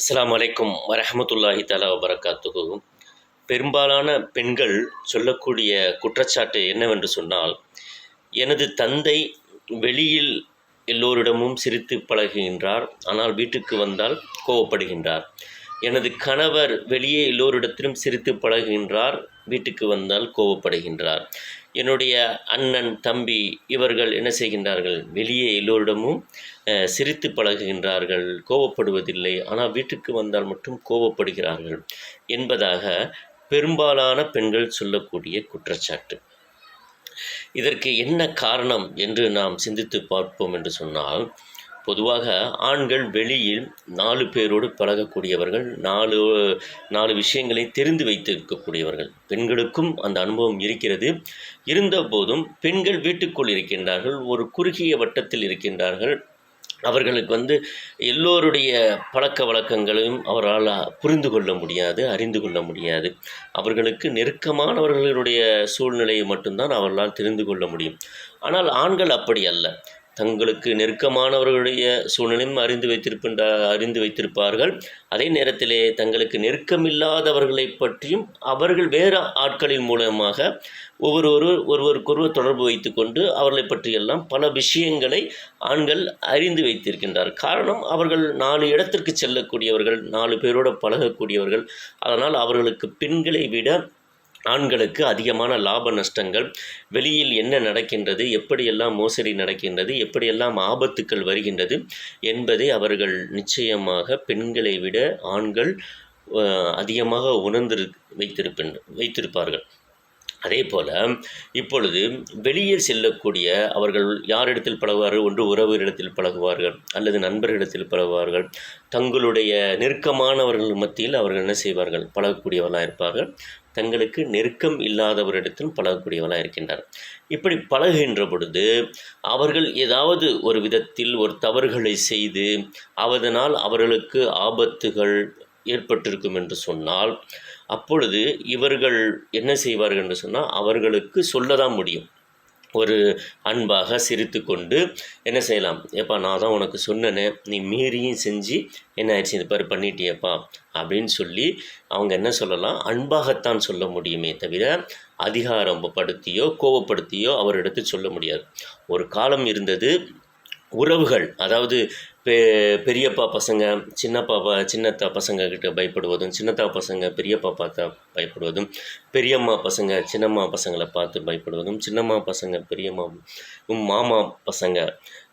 அஸ்லாம் அலைக்கும் வரஹமத்துல்லாஹி தலா வபரகாத்துஹு. பெரும்பாலான பெண்கள் சொல்லக்கூடிய குற்றச்சாட்டு என்னவென்று சொன்னால் எனது தந்தை வெளியில் எல்லோரிடமும் சிரித்து பழகுகின்றார் ஆனால் வீட்டுக்கு வந்தால் கோவப்படுகின்றார். எனது கணவர் வெளியே எல்லோரிடத்திலும் சிரித்து பழகுகின்றார் வீட்டுக்கு வந்தால் கோவப்படுகின்றார் என்னுடைய அண்ணன் தம்பி இவர்கள் என்ன செய்கின்றார்கள்? வெளியே எல்லோரிடமும் சிரித்து பழகுகின்றார்கள். கோவப்படுவதில்லை ஆனால் வீட்டுக்கு வந்தால் மட்டும் கோவப்படுகிறார்கள் என்பதாக பெரும்பாலான பெண்கள் சொல்லக்கூடிய குற்றச்சாட்டு. இதற்கு என்ன காரணம் என்று நாம் சிந்தித்து பார்ப்போம் என்று சொன்னால் பொதுவாக ஆண்கள் வெளியில் நாலு பேரோடு பழகக்கூடியவர்கள் நாலு நாலு விஷயங்களை தெரிந்து வைத்திருக்கக்கூடியவர்கள். பெண்களுக்கும் அந்த அனுபவம் இருக்கிறது. இருந்தபோதும் பெண்கள் வீட்டுக்குள் இருக்கின்றார்கள் ஒரு குறுகிய வட்டத்தில் இருக்கின்றார்கள். அவர்களுக்கு வந்து எல்லோருடைய பழக்க வழக்கங்களையும் அவரால் புரிந்து கொள்ள முடியாது அறிந்து கொள்ள முடியாது. அவர்களுக்கு நெருக்கமானவர்களுடைய சூழ்நிலையை மட்டும்தான் அவர்களால் தெரிந்து கொள்ள முடியும். ஆனால் ஆண்கள் அப்படி அல்ல. தங்களுக்கு நெருக்கமானவர்களுடைய சூழ்நிலையும் அறிந்து வைத்திருக்கின்ற அறிந்து வைத்திருப்பார்கள். அதே நேரத்திலே தங்களுக்கு நெருக்கமில்லாதவர்களை பற்றியும் அவர்கள் வேறு ஆட்களின் மூலமாக ஒவ்வொரு ஒருவருக்கொருவர் தொடர்பு வைத்துக்கொண்டு அவர்களை பற்றியெல்லாம் பல விஷயங்களை ஆண்கள் அறிந்து வைத்திருக்கின்றார் காரணம் அவர்கள் நாலு இடத்திற்கு செல்லக்கூடியவர்கள் நாலு பேரோடு பழகக்கூடியவர்கள். அதனால் அவர்களுக்கு பெண்களை விட ஆண்களுக்கு அதிகமான லாப நஷ்டங்கள். வெளியில் என்ன நடக்கின்றது எப்படியெல்லாம் மோசடி நடக்கின்றது எப்படியெல்லாம் ஆபத்துக்கள் வருகின்றது என்பதை அவர்கள் நிச்சயமாக பெண்களை விட ஆண்கள் அஹ், அதிகமாக உணர்ந்து வைத்திருப்பின் வைத்திருப்பார்கள். அதே போல் இப்பொழுது வெளியே செல்லக்கூடிய அவர்கள் யாரிடத்தில் பழகுவார்கள்? ஒன்று உறவுகளிடத்தில் பழகுவார்கள் அல்லது நண்பர்களிடத்தில் பழகுவார்கள். தங்களுடைய நெருக்கமானவர்கள் மத்தியில் அவர்கள் என்ன செய்வார்கள்? பழகக்கூடியவர்களாக இருப்பார்கள். தங்களுக்கு நெருக்கம் இல்லாதவரிடத்தில் பழகக்கூடியவராக இருக்கின்றார். இப்படி பழகுகின்ற பொழுது அவர்கள் ஏதாவது ஒரு விதத்தில் ஒரு தவறுகளை செய்து அவதனால் அவர்களுக்கு ஆபத்துகள் ஏற்பட்டிருக்கும் என்று சொன்னால் அப்பொழுது இவர்கள் என்ன செய்வார்கள் என்று சொன்னால் அவர்களுக்கு சொல்ல தான் முடியும். ஒரு அன்பாக சிரித்து கொண்டு என்ன செய்யலாம்? ஏப்பா நான் தான் உனக்கு சொன்னேனே நீ மீறியும் செஞ்சு என்ன ஆயிடுச்சு? இது பாரு பண்ணிட்டியப்பா அப்படின்னு சொல்லி அவங்க என்ன சொல்லலாம்? அன்பாகத்தான் சொல்ல முடியுமே தவிர அதிகாரம்படுத்தியோ கோவப்படுத்தியோ அவரிடத்து சொல்ல முடியாது. ஒரு காலம் இருந்தது உறவுகள் அதாவது பெ பெரியப்பா பசங்க சின்னப்பா ப சின்னத்தா பசங்க கிட்ட பயப்படுவதும் சின்னத்தா பசங்க பெரியப்பா பார்த்தா பயப்படுவதும் பெரியம்மா பசங்க சின்னம்மா பசங்களை பார்த்து பயப்படுவதும் சின்னம்மா பசங்க பெரியம்மா மாமா பசங்க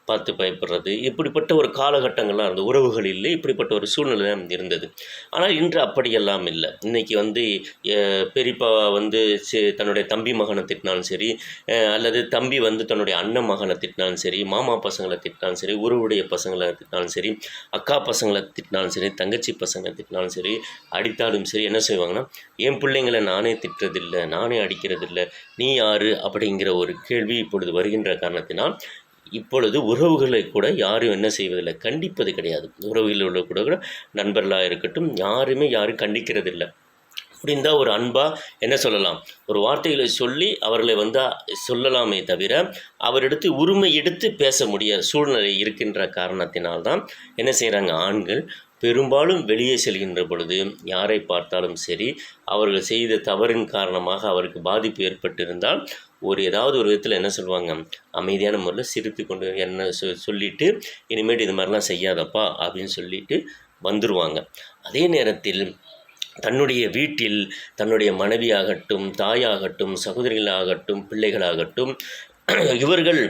பார்த்து பயப்படுறது. இப்படிப்பட்ட ஒரு காலகட்டங்கள்லாம் இருந்தது. உறவுகள் இல்லை இப்படிப்பட்ட ஒரு சூழ்நிலை இருந்தது. ஆனால் இன்று அப்படியெல்லாம் இல்லை. இன்றைக்கி வந்து பெரியப்பா வந்து தன்னுடைய தம்பி மகனை திட்டினாலும் சரி அல்லது தம்பி வந்து தன்னுடைய அண்ணன் மகனை திட்டினாலும் சரி மாமா பசங்களை திட்டினாலும் சரி உறவுடைய பசங்களை திட்டினாலும் சரி அக்கா பசங்களை திட்டினாலும் சரி தங்கச்சி பசங்களை திட்டினாலும் சரி அடித்தாலும் சரி என்ன செய்வாங்கன்னா என் பிள்ளைங்களை நானே திட்டுறதில்லை நானே அடிக்கிறதில்ல நீ யாரு? அப்படிங்கிற ஒரு கேள்வி இப்பொழுது வருகின்ற காரணத்தினால் இப்பொழுது உறவுகளை கூட யாரும் என்ன செய்வதில்லை. கண்டிப்பது கிடையாது. உறவுகளில் உள்ள கூட கூட நண்பர்களாக இருக்கட்டும் யாருமே யாரும் கண்டிக்கிறதில்லை. முடிந்தால் ஒரு அன்பாக என்ன சொல்லலாம்? ஒரு வார்த்தைகளை சொல்லி அவர்களை வந்து சொல்லலாமே தவிர அவரிடத்து உரிமை எடுத்து பேச முடியாத சூழ்நிலை இருக்கின்ற காரணத்தினால்தான் என்ன செய்கிறாங்க ஆண்கள் பெரும்பாலும் வெளியே செல்கின்ற பொழுது யாரை பார்த்தாலும் சரி அவர்கள் செய்த தவறின் காரணமாக அவருக்கு பாதிப்பு ஏற்பட்டிருந்தால் ஒரு ஏதாவது ஒரு விதத்தில் என்ன சொல்லுவாங்க அமைதியான முறையில் சிரித்து கொண்டு என்ன சொ சொல்லிட்டு இனிமேட்டு இது மாதிரிலாம் செய்யாதப்பா அப்படின்னு சொல்லிட்டு வந்துடுவாங்க அதே நேரத்தில் தன்னுடைய வீட்டில் தன்னுடைய மனைவியாகட்டும் தாயாகட்டும் சகோதரிகளாகட்டும் பிள்ளைகளாகட்டும் இவர்கள்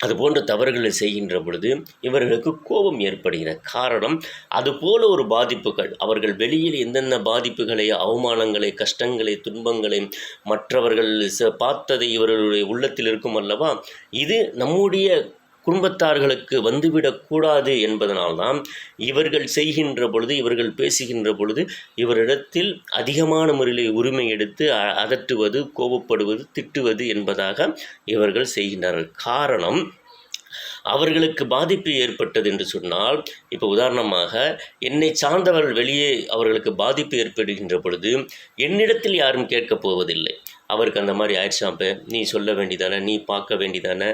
அது போன்ற தவறுகளை செய்கின்ற பொழுது இவர்களுக்கு கோபம் ஏற்படுகிற காரணம் அதுபோல ஒரு பாதிப்புகள். அவர்கள் வெளியில் எந்தெந்த பாதிப்புகளை அவமானங்களை கஷ்டங்களை துன்பங்களை மற்றவர்கள் ச- பார்த்ததை இவர்களுடைய உள்ளத்தில் இருக்கும் அல்லவா? இது நம்முடைய குடும்பத்தார்களுக்கு வந்துவிடக்கூடாது என்பதனால்தான் இவர்கள் செய்கின்ற பொழுது இவர்கள் பேசுகின்ற பொழுது இவரிடத்தில் அதிகமான முறையில் உரிமை எடுத்து அ- அதட்டுவது கோபப்படுவது திட்டுவது என்பதாக இவர்கள் செய்கின்றார்கள். காரணம் அவர்களுக்கு பாதிப்பு ஏற்பட்டது என்று சொன்னால் இப்போ உதாரணமாக என்னை சார்ந்தவர்கள் வெளியே அவர்களுக்கு பாதிப்பு ஏற்படுகின்ற பொழுது என்னிடத்தில் யாரும் கேட்கப் போவதில்லை. அவருக்கு அந்த மாதிரி ஆயிடுச்சாப்ப நீ சொல்ல வேண்டியதானே நீ பார்க்க வேண்டியதானே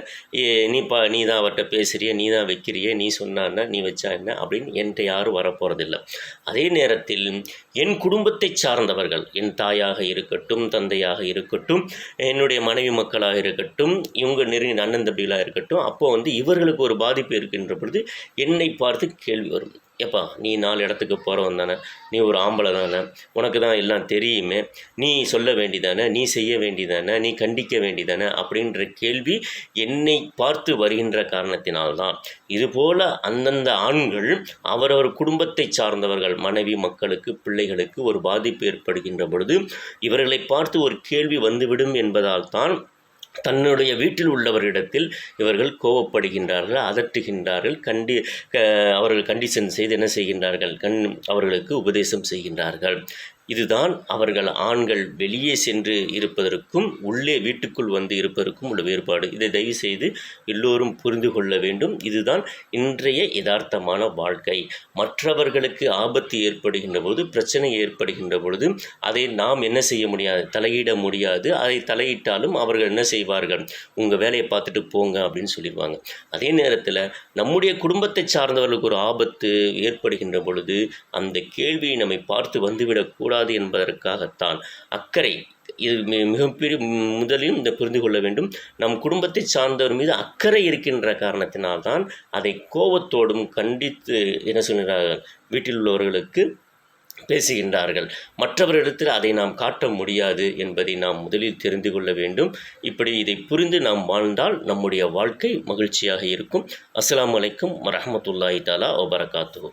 நீ பா நீ தான் அவர்கிட்ட பேசுறிய நீ தான் வைக்கிறிய நீ சொன்னான்னா நீ வச்சா என்ன அப்படின்னு என்கிட்ட யாரும் வரப்போகிறதில்ல அதே நேரத்தில் என் குடும்பத்தை சார்ந்தவர்கள் என் தாயாக இருக்கட்டும் தந்தையாக இருக்கட்டும் என்னுடைய மனைவி மக்களாக இருக்கட்டும் இவங்க நெருங்கின அண்ணன் தம்பிகளாக இருக்கட்டும் அப்போ வந்து இவர் இவர்களுக்கு ஒரு பாதிப்பு இருக்கின்ற பொழுது என்னை பார்த்து கேள்வி வரும். எப்பா நீ நாலு இடத்துக்கு போகிறவன் தானே? நீ ஒரு ஆம்பளை தானே? உனக்கு தான் எல்லாம் தெரியுமே. நீ சொல்ல வேண்டியதானே நீ செய்ய வேண்டியதானே நீ கண்டிக்க வேண்டியதானே அப்படின்ற கேள்வி என்னை பார்த்து வருகின்ற காரணத்தினால்தான். இதுபோல் அந்தந்த ஆண்கள் அவரவர் குடும்பத்தை சார்ந்தவர்கள் மனைவி மக்களுக்கு பிள்ளைகளுக்கு ஒரு பாதிப்பு ஏற்படுகின்ற பொழுது இவர்களை பார்த்து ஒரு கேள்வி வந்துவிடும் என்பதால் தான் தன்னுடைய வீட்டில் உள்ளவரிடத்தில் இவர்கள் கோவப்படுகின்றார்கள் அதட்டுகின்றார்கள் கண்டி க அவர்கள் கண்டிஷன் செய்து என்ன செய்கின்றார்கள்? கண் அவர்களுக்கு உபதேசம் செய்கின்றார்கள். இதுதான் அவர்கள் ஆண்கள் வெளியே சென்று இருப்பதற்கும் உள்ளே வீட்டுக்குள் வந்து இருப்பதற்கும் உள்ள வேறுபாடு. இதை தயவு செய்து எல்லோரும் புரிந்து கொள்ள வேண்டும். இதுதான் இன்றைய யதார்த்தமான வாழ்க்கை. மற்றவர்களுக்கு ஆபத்து ஏற்படுகின்ற பொழுது பிரச்சனை ஏற்படுகின்ற பொழுது அதை நாம் என்ன செய்ய முடியாது? தலையிட முடியாது. அதை தலையிட்டாலும் அவர்கள் என்ன செய்வார்கள்? உங்கள் வேலையை பார்த்துட்டு போங்க அப்படின்னு சொல்லிடுவாங்க. அதே நேரத்தில் நம்முடைய குடும்பத்தை சார்ந்தவர்களுக்கு ஒரு ஆபத்து ஏற்படுகின்ற பொழுது அந்த கேள்வியை நம்மை பார்த்து வந்துவிடக்கூடாது. என்பதற்காகத்தான். அக்கறை இது மிகப்பெரிய முதலில் இந்த புரிந்து கொள்ள வேண்டும். நம் குடும்பத்தை சார்ந்தவர் மீது அக்கறை இருக்கின்ற காரணத்தினால்தான் அதை கோபத்தோடும் கண்டித்து என்ன சொல்கிறார்கள்? வீட்டில் உள்ளவர்களுக்கு பேசுகின்றார்கள். மற்றவரிடத்தில் அதை நாம் காட்ட முடியாது என்பதை நாம் முதலில் தெரிந்து கொள்ள வேண்டும். இப்படி இதை புரிந்து நாம் வாழ்ந்தால் நம்முடைய வாழ்க்கை மகிழ்ச்சியாக இருக்கும். அஸ்லாம் அலைக்கும் வரமத்துல்லாஹி தாலா வபரகாத்துஹு.